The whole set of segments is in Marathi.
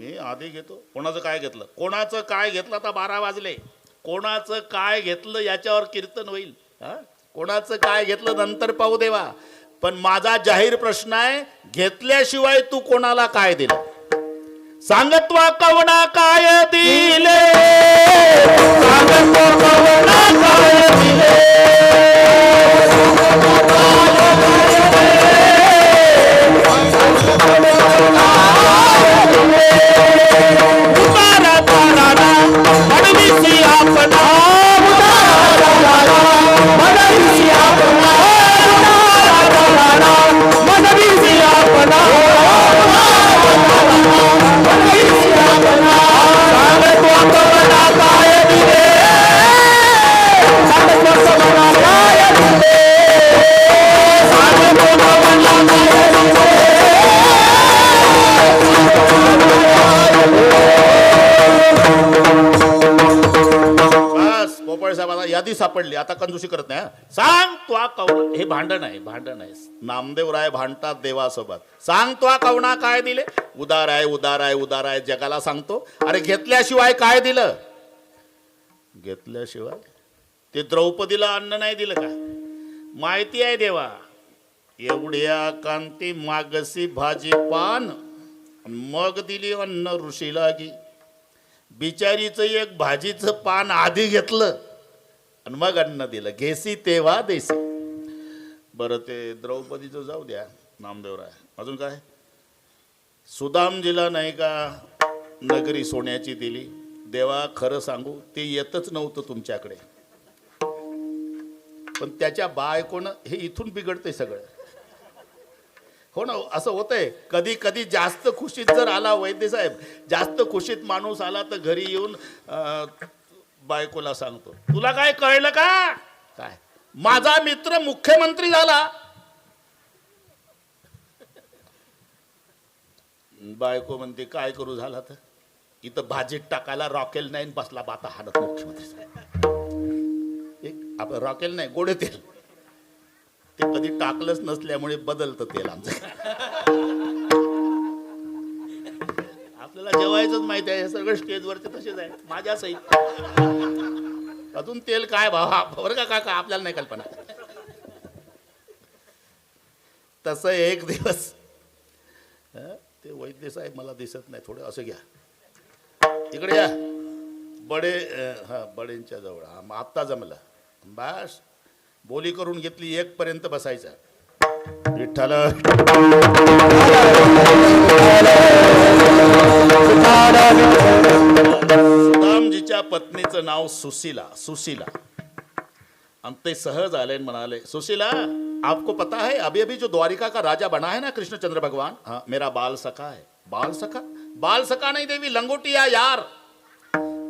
मी आधी घेतो. कोणाचं काय घेतलं? कोणाचं काय घेतलं? आता बारा वाजले. कोणाचं काय घेतलं याच्यावर कीर्तन होईल. हा? कोणाचं काय घेतलं नंतर पाहू देवा. पण माझा जाहीर प्रश्न आहे घेतल्याशिवाय तू कोणाला काय दिलं? सांगत्वा कवना काय दिले? सांगत्वा कवना काय दिले? अडविसी सापडली. आता कंजूसी करत नाही सांग त्वा कवना हे भांडण आहे भांडण आहे. नामदेव राय भांडतात देवासोबत. सांग तो कवना काय दिले? उदार आहे उदार आहे उदार आहे जगाला सांगतो. अरे घेतल्याशिवाय काय दिलं? घेतल्याशिवाय? ते द्रौपदीला अन्न नाही दिलं का? माहिती आहे देवा एवढ्या कांती मागसी भाजी पान मग दिली अन्न ऋषीला गी बिचारीचं एक भाजीचं पान आधी घेतलं. आणि मग अन्न दिलं घेसी तेव्हा देसी. बरं ते द्रौपदीचं जाऊ द्या नामदेवराय. अजून काय? सुदामजीला नाही का नगरी सोन्याची दिली? देवा खरं सांगू ते येतच नव्हतं तुमच्याकडे. पण त्याच्या बायकोनं हे इथून बिघडते सगळं. हो ना असं होतंय. कधी कधी जास्त खुशीत जर आला वैद्य साहेब जास्त खुशीत माणूस आला तर घरी येऊन बायकोला सांगतो. तुला काय कळलं का? काय? माझा मित्र मुख्यमंत्री झाला. बायको म्हणते काय करू झाला तर? इथं भाजीत टाकायला रॉकेल नाही बसला बाता हाणत मुख्यमंत्री. एक आपण रॉकेल नाही गोडे तेल. ते कधी टाकलंच नसल्यामुळे बदलतं तेल आमचं. आपल्याला जेवायचंच माहिती आहे हे सगळं स्टेजवरचे तसेच आहे. माझ्या सही. अजून तेल काय भावा? बरं का काका? आपल्याला नाही कल्पना. तसं एक दिवस. ते वैद्य साहेब मला दिसत नाही. थोडं असं घ्या. इकडे या. बडे हा बडेंच्या जवळ. हा आत्ता जमलं. बास. बोली करून घेतली एक पर्यंत बसायचा. विठ्ठल. सुदामजीच्या पत्नीचं नाव सुशीला सुशीला. आणि ते सहज आले आणि म्हणाले सुशीला आपको पता है अभी अभी जो द्वारिका का राजा बना है ना कृष्णचंद्र भगवान हाँ मेरा बाल सखा है. बाल सखा? बाल सखा नहीं देवी लंगोटिया यार।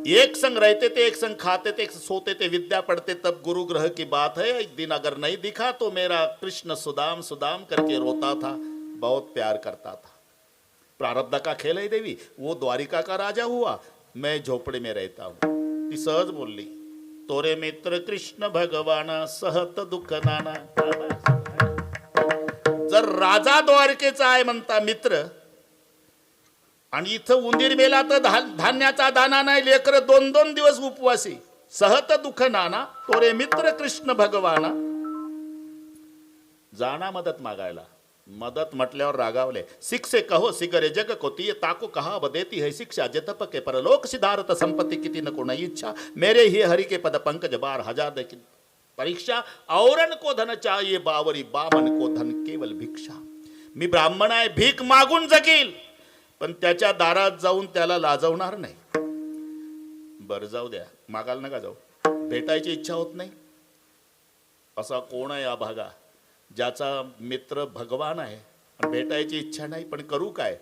एक संग रहते थे एक संग खाते थे एक संग सोते थे विद्या पढ़ते तब गुरु ग्रह की बात है एक दिन अगर नहीं दिखा तो मेरा कृष्ण सुदाम सुदाम करके रोता था बहुत प्यार करता था। प्रारब्ध का खेल है देवी? वो द्वारिका का राजा हुआ। मैं झोपड़े में रहता हूँ। ती सहज बोलली तोरे मित्र कृष्ण भगवाना सहत दुःख नाना। जर राजा द्वारकेचा आहे म्हणता मित्र आणि इथं उंदीर मेला तर धान्याचा दाना नाही लेकर दोन दोन दिवस उपवासी. सहत दुःख नाना तोरे मित्र कृष्ण भगवाना. जाना मदत मागायला. मदत म्हटल्यावर रागावले. शिक्षे कहो सिगरे जग कोती तिये ताको कहा बदेती है शिक्षा? जतप के परलोक सिद्धार्थ संपत्ति किती न को नहीं इच्छा? मेरे ही हरि के पद पंकज बार हजार देखी परीक्षा। औरन को धन चाहिए बावरी बामन को धन केवल भिक्षा। मी ब्राह्मण आहे भीक मागून जगील पण त्याच्या दारात जाऊन त्याला लाजवणार नाही. बरं जाऊ द्या. मागाल नका जाऊ. भेटायची इच्छा होत नाही. असा कोण आहे या भागा? ज्याचा मित्र भगवान आहे. भेटायची इच्छा नाही पण करू काय?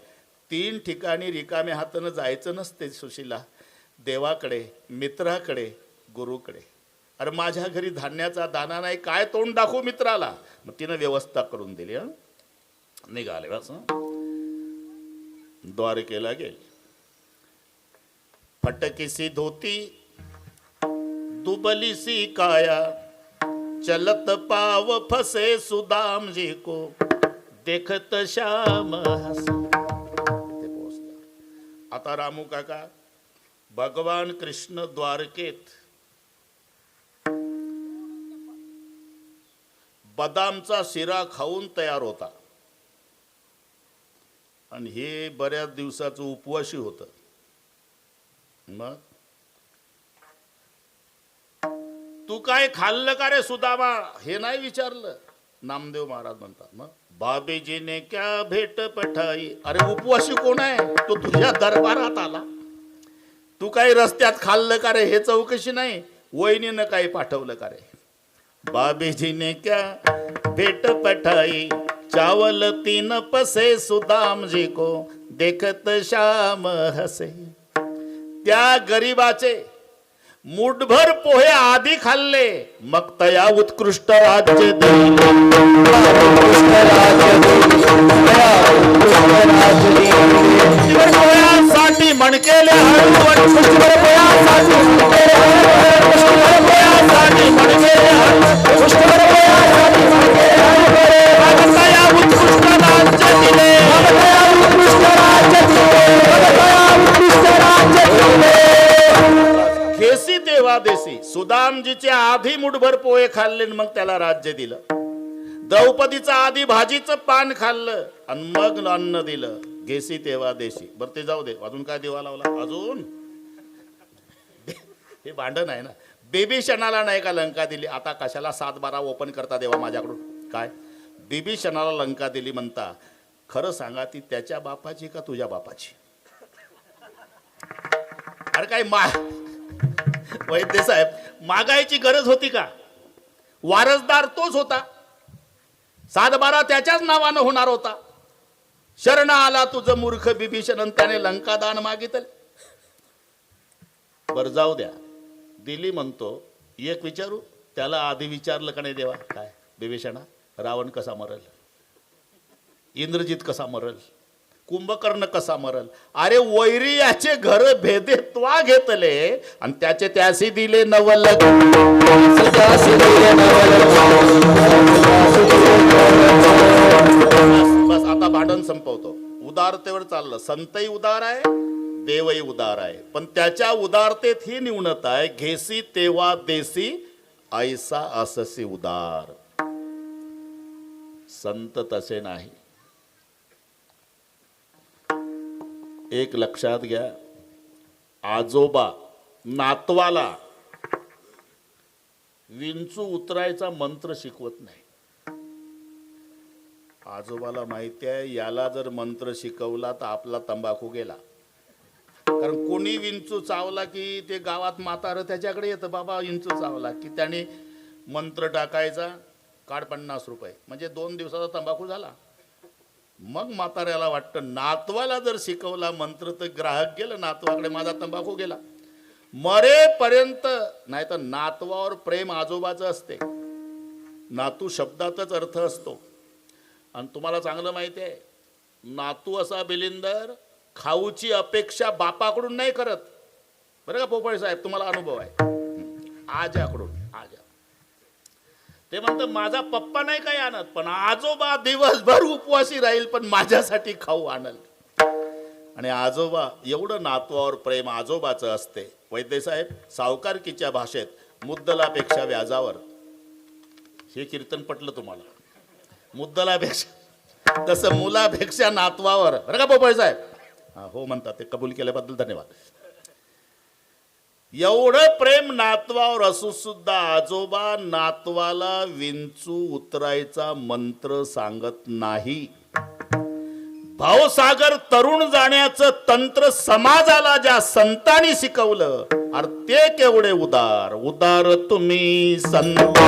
तीन ठिकाणी रिकाम्या हातानं जायचं नसते सुशीला. देवाकडे मित्राकडे गुरुकडे. अरे माझ्या घरी धान्याचा दाना नाही काय तोंड दाखवू मित्राला? मग तिनं व्यवस्था करून दिली हं. निघाले बस द्वारकेला गेले. फटकीसी धोती दुबलीसी काया चलत पाव फसे सुदाम जी को देखत श्याम ते पोहोचला. आता रामू काका भगवान कृष्ण द्वारकेत बदामचा शिरा खाऊन तयार होता. आणि हे बऱ्याच दिवसाचं उपवाशी होतं. मग तू काय खाल्लं का रे सुदामा? हे नाही विचारलं. नामदेव महाराज म्हणतात मग बाबीजीने क्या भेट पठाई? अरे उपवासी कोण आहे? तो तुझ्या दरबारात आला. तू काही रस्त्यात खाल्लं का रे? हे चौकशी नाही. वहिनीनं काही पाठवलं का रे? बाबीजीने क्या भेट पठाई? चावल तीन पसे सुदाम जी को देखत श्याम हसे. त्या गरीबाचे मुठभर पोहे आधी खाल्ले. मग तया उत्कृष्ट राज्य देईल मुठभर हळू मणकेले मुठभर पोहे खाल्ले आणि मग त्याला राज्य दिलं. द्रौपदीचं आधी भाजीचं पान खाल्लं आणि मग अन्न दिलं. घेसी तेव्हा देशी. बरं ते जाऊ दे. अजून काय देवा लावला? अजून? हे भांडण आहे ना. बेबी नाही का लंका दिली? आता कशाला सात बारा ओपन करता देवा माझ्याकडून? काय? बिभीषणाला लंका दिली म्हणता खरं सांगा ती त्याच्या बापाची का तुझ्या बापाची? अरे काय मा वैद्य साहेब मागायची गरज होती का? वारसदार तोच होता. सातबारा त्याच्याच नावानं होणार होता. शरण आला तुझं मूर्ख बिभीषण त्याने लंकादान मागितले. बर जाऊ द्या. दिली म्हणतो एक विचारू? त्याला आधी विचारलं का नाही देवा? काय? बिभीषणा रावण कसा मरल? इंद्रजित कसा मरल? कुंभकर्ण कसा मरल? अरे वैरी याचे घर भेदे त्वा घेतले आणि त्याचे त्यासी दिले नवल बस बस आता भांडण संपवतो. उदारतेवर चाललं. संतही उदार आहे देवही उदार आहे. पण त्याच्या उदारतेत ही न्यूनता आहे घेसी तेव्हा देसी ऐसा अससी उदार. संत तसे नाही. एक लक्षात घ्या. आजोबा नातवाला विंचू उतरायचा मंत्र शिकवत नाही. आजोबाला माहिती आहे याला जर मंत्र शिकवला तर आपला तंबाखू गेला. कारण कोणी विंचू चावला की ते गावात म्हातारं त्याच्याकडे येतं बाबा विंचू चावला की त्याने मंत्र टाकायचा काढ पन्नास रुपये. म्हणजे दोन दिवसाचा तंबाखू झाला. मग म्हाताऱ्याला वाटतं नातवाला जर शिकवला मंत्र तर ग्राहक गेलं नातवाकडे माझा तंबाखू गेला. मरेपर्यंत नाही तर नातवावर प्रेम आजोबाचं असते. नातू शब्दातच अर्थ असतो. आणि तुम्हाला चांगलं माहिती आहे नातू असा बिलिंदर खाऊची अपेक्षा बापाकडून नाही करत. बरं का पोपळे साहेब तुम्हाला अनुभव आहे. आजाकडून ते म्हणतं माझा पप्पा नाही काही आणत पण आजोबा दिवसभर उपवासी राहील पण माझ्यासाठी खाऊ आणल. आणि आजोबा एवढं नातवावर प्रेम आजोबाचं असते. वैद्यसाहेब सावकारकीच्या भाषेत मुद्दलापेक्षा व्याजावर. हे कीर्तन पटलं तुम्हाला? मुद्दलापेक्षा तसं मुलापेक्षा नातवावर. बरं का पोपळ साहेब? हो म्हणतात ते. कबूल केल्याबद्दल धन्यवाद. एवढं प्रेम नातवावर असू सुद्धा आजोबा नातवाला विंचू उतरायचा मंत्र सांगत नाही. भावसागर तरुण जाण्याचं तंत्र समाजाला ज्या संतांनी शिकवलं अरे ते केवढे उदार. उदार तुम्ही संत.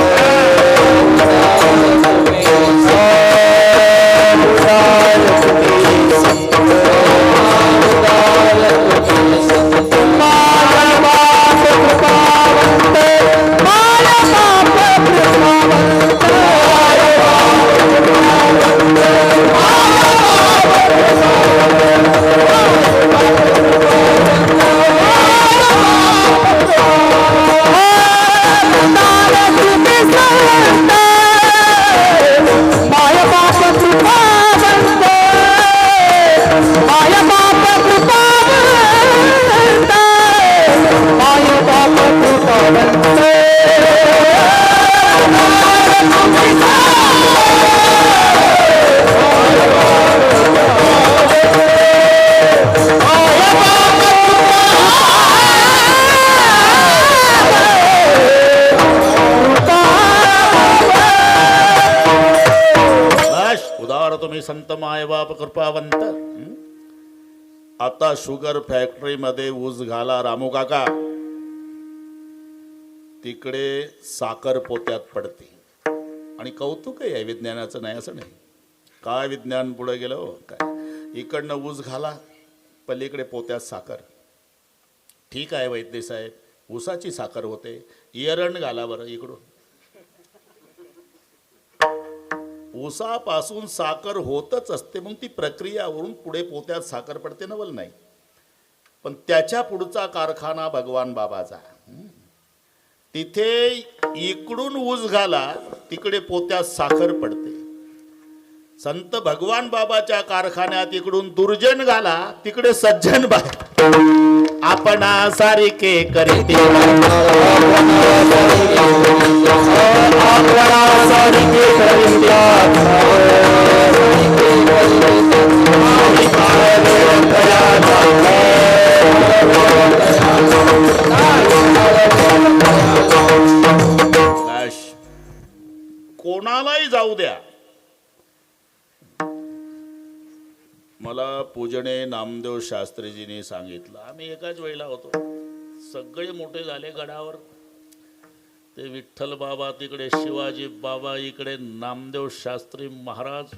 माय आता शुगर फॅक्टरीमध्ये ऊस घाला रामू काका. तिकडे साखर पोत्यात पडते. आणि कौतुक आहे विज्ञानाचं नाही असं नाही. काय विज्ञान पुढे गेलं हो? काय? इकडनं ऊस घाला पलीकडे पोत्यात साखर. ठीक आहे वैद्य साहेब ऊसाची साखर होते. इयरण घाला बरं इकडून. ऊसापासून साखर होतच असते मग ती प्रक्रियावरून पुढे पोत्यात साखर पडते नवल नाही. पण त्याच्या पुढचा कारखाना भगवान बाबाचा तिथे इकडून ऊस घाला तिकडे पोत्यात साखर पडते. संत भगवान बाबाच्या कारखान्यात इकडून दुर्जन घाला तिकडे सज्जन बा. आपणा सारिके करते. कोणालाही जाऊ द्या. मला पूजने नामदेव शास्त्रीजींनी सांगितलं. आम्ही एकाच वेळेला होतो. सगळे मोठे झाले गडावर ते विठ्ठल बाबा तिकडे शिवाजी बाबा इकडे नामदेव शास्त्री महाराज.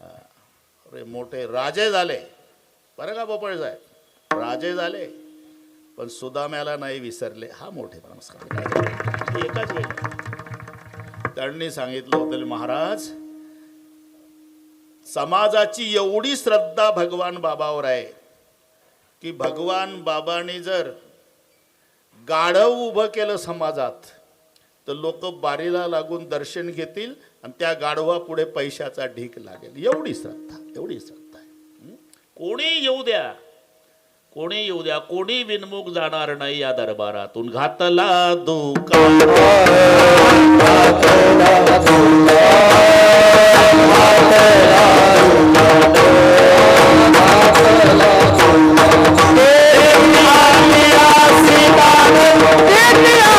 अरे मोठे राजे झाले. बरं का बोपळ साहेब? राजे झाले पण सुदाम्याला नाही विसरले. हा मोठे नमस्कार. एकाच वेळी. त्यांनी सांगितलं होतं महाराज समाजाची एवढी श्रद्धा भगवान बाबावर आहे की भगवान बाबांनी जर गाढव उभं केलं समाजात तर लोक बारीला लागून दर्शन घेतील आणि त्या गाढवा पुढे पैशाचा ढीक लागेल. एवढी श्रद्धा एवढी श्रद्धा आहे. कोणी येऊ द्या कोणी येऊ द्या कोणी विनमुख जाणार नाही या दरबारातून. घातला दुकान घातला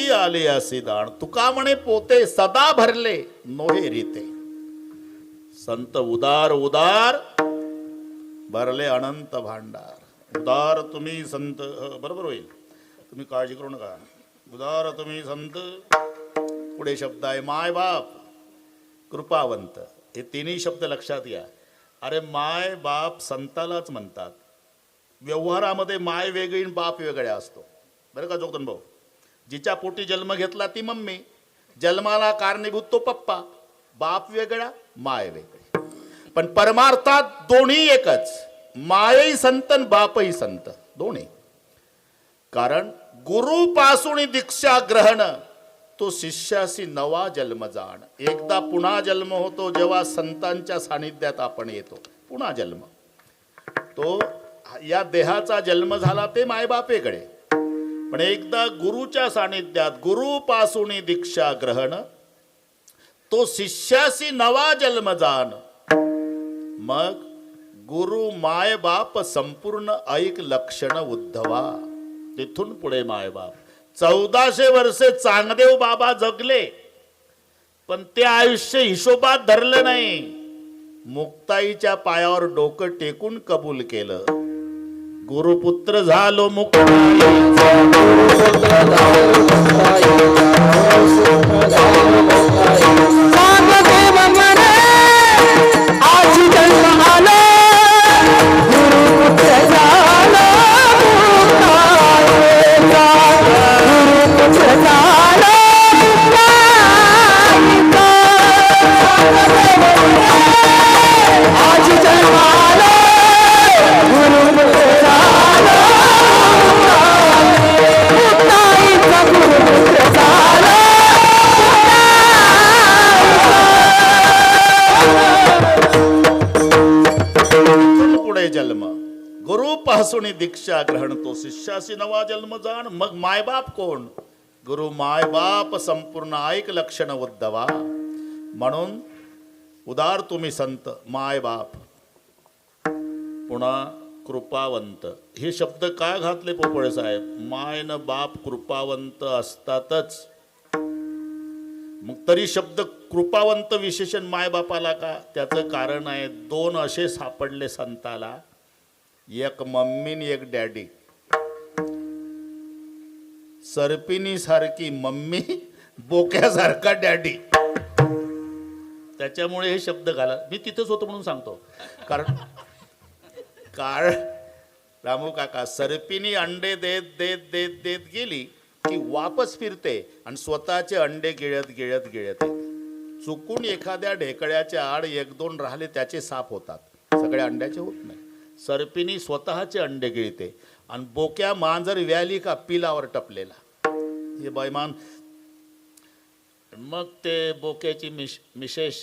पोटी आले असे दाण. तुका म्हणे पोते सदा भरले नोहे रीते. संत उदार उदार भरले अनंत भांडार. उदार तुम्ही संत बरोबर होईल. तुम्ही काळजी करू नका. उदार तुम्ही संत पुढे शब्द आहे माय बाप कृपावंत. हे तिन्ही शब्द लक्षात घ्या. अरे माय बाप संतालाच म्हणतात. व्यवहारामध्ये माय वेगळी बाप वेगळ्या असतो. बरं का जोगदन भाऊ जिच्या पोटी जन्म घेतला ती मम्मी. जन्माला कारणीभूत तो पप्पा. बाप वेगळा माय वेगळी. पण परमार्थात दोन्ही एकच. मायही संत आणि बापही संत. दोन्ही. कारण गुरुपासून दीक्षा ग्रहण तो शिष्याशी नवा जन्म जाण. एकदा पुन्हा जन्म होतो जेव्हा संतांच्या सानिध्यात आपण येतो. पुन्हा जन्म. तो या देहाचा जन्म झाला ते मायबापेकडे पण एकदा गुरुच्या सानिध्यात गुरुपासून दीक्षा ग्रहण तो शिष्याशी नवा जन्म जाण. मग गुरु मायबाप संपूर्ण ऐक लक्षण उद्धवा. तिथून पुढे मायबाप. चौदाशे वर्षे चांगदेव बाबा जगले पण ते आयुष्य हिशोबात धरलं नाही. मुक्ताईच्या पायावर डोकं टेकून कबूल केलं. गुरुपुत्र झालो मुक्ताई संपूर्ण ऐक लक्षण उद्धवा. म्हणून उदार तुम्ही संत माय बाप. पुन्हा कृपावंत. हे शब्द का घातले पोपळे साहेब? माय न बाप कृपावंत असतातच. मग तरी शब्द कृपावंत विशेषण मायबापाला का? त्याचं कारण आहे दोन असे सापडले संताला. एक मम्मीन एक डॅडी. सरपिनी सारखी मम्मी बोक्यासारखा डॅडी. त्याच्यामुळे हे शब्द घाला. मी तिथंच होतो म्हणून सांगतो. कारण काळ रामू काका सरपिनी अंडे देत देत देत देत गेली की वापस फिरते आणि स्वतःचे अंडे गिळत गिळत गिळत चुकून एखाद्या ढेकळ्याच्या आड एक दोन राहिले त्याचे साप होतात. सगळ्या अंड्याचे होत नाही. सरपिनी स्वतःचे अंडे गिळते आणि बोक्या मांजर व्याली का पिलावर टपलेला. हे बैमान मग ते बोक्याची मिश मिशेष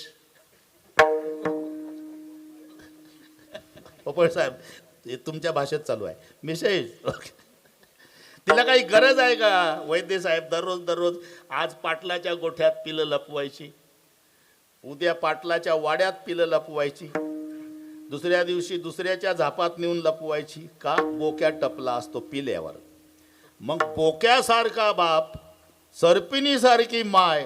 पोपळ साहेब हे तुमच्या भाषेत चालू आहे. मिशेष तिला काही गरज आहे का वैद्य साहेब? दररोज दररोज आज पाटलाच्या गोठ्यात पिलं लपवायची. उद्या पाटलाच्या वाड्यात पिलं लपवायची. दुसऱ्या दिवशी दुसऱ्याच्या झापात नेऊन लपवायची. का? बोक्या टपला असतो पिल्यावर. मग बोक्यासारखा बाप सर्पिणीसारखी माय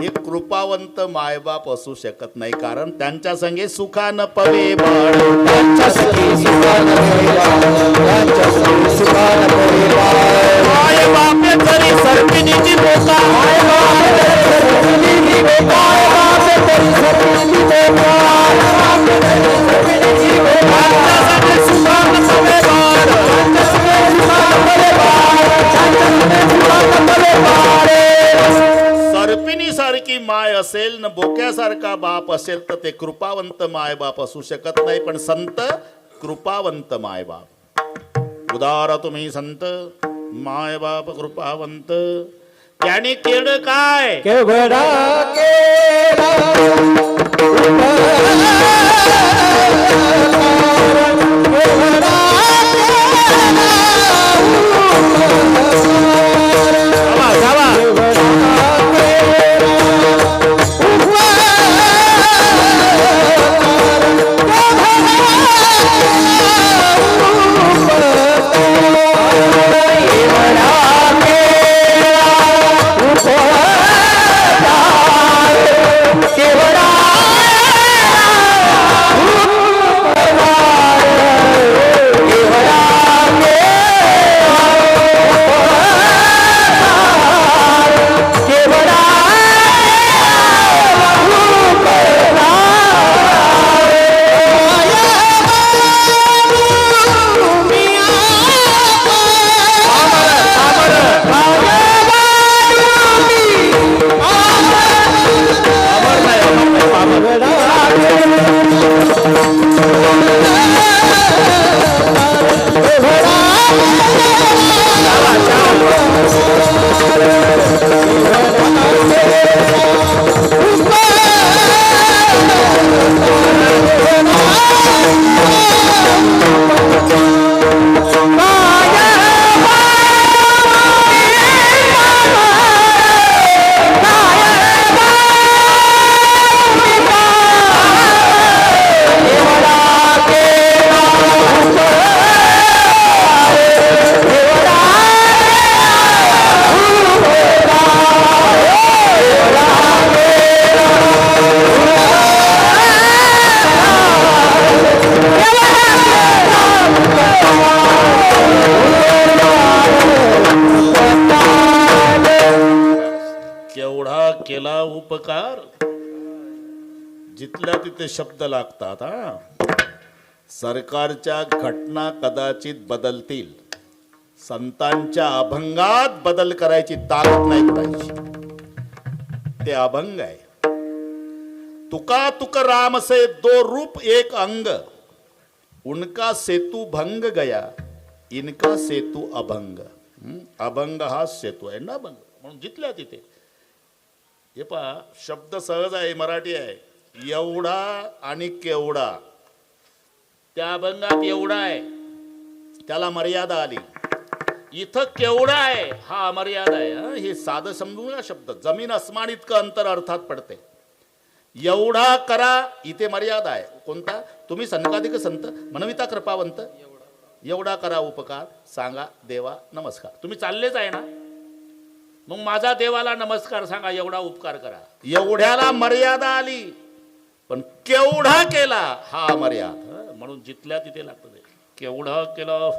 हे कृपावंत मायबाप असू शकत नाही. कारण त्यांच्या संगे सुखान पवे बाळ. त्यांच्या सुखान त्यांच्या सखी सुखान तरी बोका सारखी माय असेल न बोक्यासारखा बाप असेल तर ते कृपावंत माय बाप असू शकत नाही. पण संत कृपावंत माय बाप. उदार तुम्ही संत माय बाप कृपावंत. त्याने केड काय? ते शब्द लागतात हा. सरकारच्या घटना कदाचित बदलतील. संतांच्या अभंगात बदल करायची ताकद नाही पाहिजे ते अभंग आहे. तुका तुक राम से दो रूप एक अंग. उनका सेतू भंग गया इनका सेतू अभंग. अभंग हा सेतू आहे ना अभंग. म्हणून जिथल्या तिथे. हे पहा शब्द सहज आहे मराठी आहे. एवढा आणि केवढा. त्या अभंगात एवढा आहे. त्याला मर्यादा आली. इथं केवढा आहे हा अमर्यादा आहे. हे साधं समजू नका शब्द. जमीन अस्मान इतकं अंतर अर्थात पडते. एवढा करा इथे मर्यादा आहे. कोणता? तुम्ही संकाधिक संत मनविता कृपावंत. एवढा करा उपकार सांगा देवा नमस्कार. तुम्ही चाललेच आहे ना? मग माझा देवाला नमस्कार सांगा एवढा उपकार करा. एवढ्याला मर्यादा आली. पण केवढा केला हा मर्यादा. म्हणून जिथल्या तिथे लागतं ते केला? केलं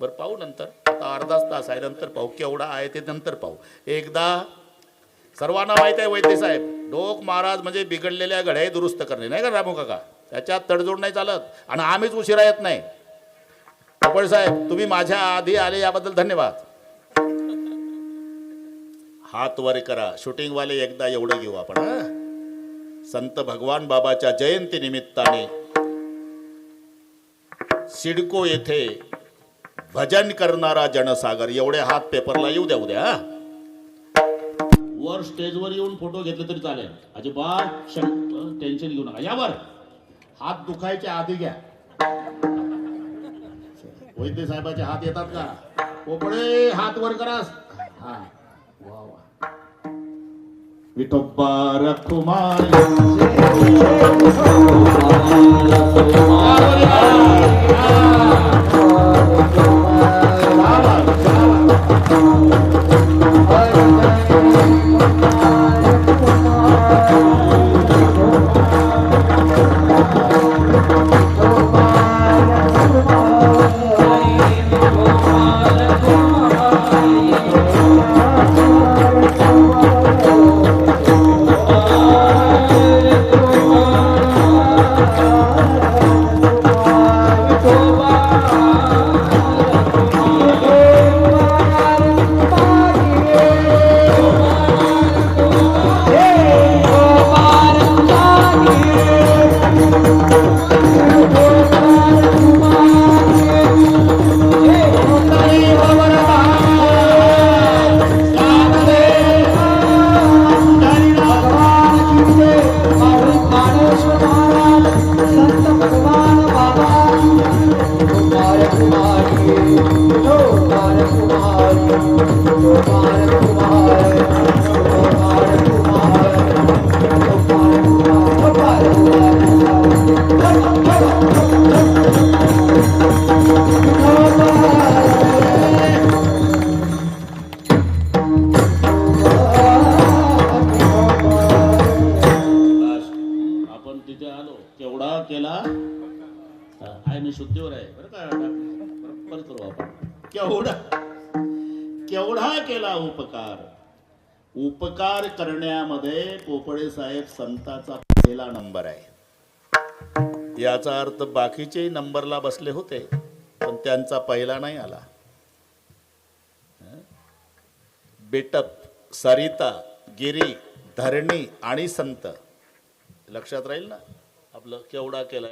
बरं पाहू नंतर. आता अर्धाच तास आहे नंतर पाहू. केवढा आहे ते नंतर पाहू. एकदा सर्वांना माहीत आहे वैद्य साहेब डोक महाराज म्हणजे बिघडलेल्या घड्याही दुरुस्त करणे. नाही का रामू काका? त्याच्यात तडजोड नाही चालत. आणि आम्हीच उशिरा येत नाही. पपळ साहेब तुम्ही माझ्या आधी आले याबद्दल धन्यवाद. हात वर करा. शूटिंगवाले एकदा एवढं घेऊ आपण संत भगवान बाबाच्या जयंती निमित्ताने सिडको येथे भजन करणारा जनसागर एवढे हात पेपरला येऊ द्या उद्या वर स्टेजवर येऊन फोटो घेतले तरी चालेल. अजिबात टेन्शन घेऊ नका. यावर हात दुखायचे आधी घ्या. वैद्य साहेबाचे हात येतात का? कोपडे हात वर करा. हा. Vitobarakumayo. रखुमाई बस. संताचा पहिला नंबर आहे. याचा अर्थ बाकीचे नंबरला बसले होते पण त्यांचा पहिला नाही आला. बेटप सरिता गिरी धरणी आणि संत. लक्षात राहील ना? आपलं केवढा केला.